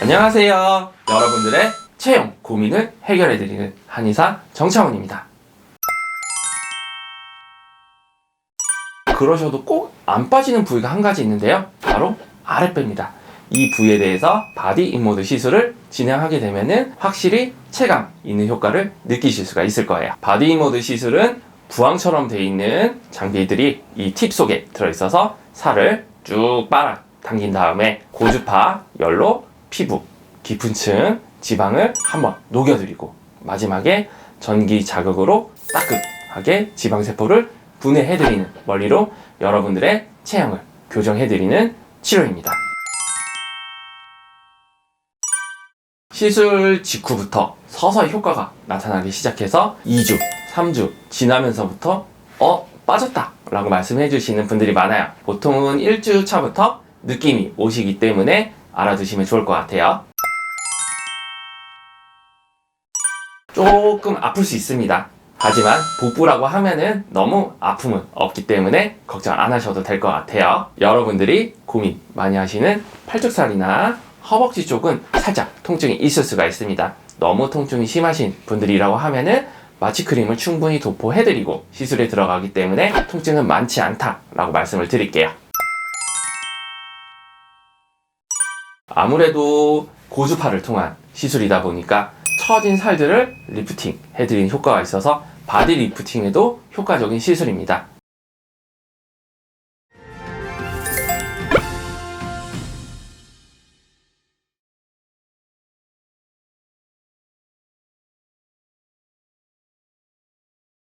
안녕하세요. 여러분들의 체형 고민을 해결해드리는 한의사 정창훈입니다. 그러셔도 꼭 안 빠지는 부위가 한 가지 있는데요. 바로 아랫배입니다. 이 부위에 대해서 바디 인모드 시술을 진행하게 되면은 확실히 체감 있는 효과를 느끼실 수가 있을 거예요. 바디 인모드 시술은 부항처럼 돼 있는 장비들이 이 팁 속에 들어있어서 살을 쭉 빨아 당긴 다음에 고주파, 열로, 피부, 깊은 층, 지방을 한번 녹여드리고 마지막에 전기 자극으로 따끔하게 지방세포를 분해해드리는 원리로 여러분들의 체형을 교정해드리는 치료입니다. 시술 직후부터 서서히 효과가 나타나기 시작해서 2주, 3주 지나면서부터 어, 빠졌다 라고 말씀해 주시는 분들이 많아요. 보통은 1주 차부터 느낌이 오시기 때문에 알아두시면 좋을 것 같아요. 조금 아플 수 있습니다. 하지만 복부라고 하면은 너무 아픔은 없기 때문에 걱정 안 하셔도 될 것 같아요. 여러분들이 고민 많이 하시는 팔뚝살이나 허벅지 쪽은 살짝 통증이 있을 수가 있습니다. 너무 통증이 심하신 분들이라고 하면은 마취크림을 충분히 도포해드리고 시술에 들어가기 때문에 통증은 많지 않다라고 말씀을 드릴게요. 아무래도 고주파를 통한 시술이다 보니까 처진 살들을 리프팅 해드리는 효과가 있어서 바디 리프팅에도 효과적인 시술입니다.